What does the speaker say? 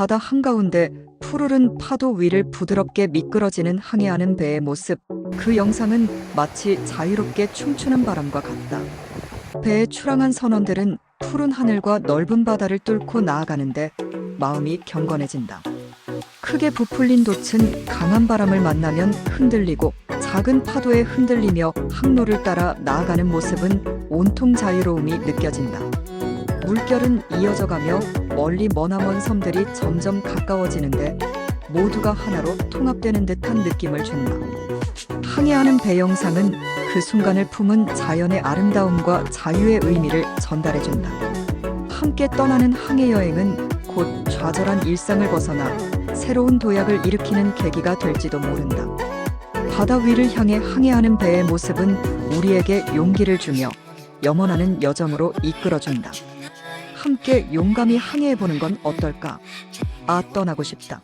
바다 한가운데 푸르른 파도 위를 부드럽게 미끄러지는 항해하는 배의 모습. 그 영상은 마치 자유롭게 춤추는 바람과 같다. 배에 출항한 선원들은 푸른 하늘과 넓은 바다를 뚫고 나아가는데 마음이 경건해진다. 크게 부풀린 돛은 강한 바람을 만나면 흔들리고 작은 파도에 흔들리며 항로를 따라 나아가는 모습은 온통 자유로움이 느껴진다. 물결은 이어져 가며 멀리 머나먼 섬들이 점점 가까워지는데 모두가 하나로 통합되는 듯한 느낌을 준다. 항해하는 배 영상은 그 순간을 품은 자연의 아름다움과 자유의 의미를 전달해준다. 함께 떠나는 항해 여행은 곧 좌절한 일상을 벗어나 새로운 도약을 일으키는 계기가 될지도 모른다. 바다 위를 향해 항해하는 배의 모습은 우리에게 용기를 주며 염원하는 여정으로 이끌어준다. 함께 용감히 항해해보는 건 어떨까? 아, 떠나고 싶다.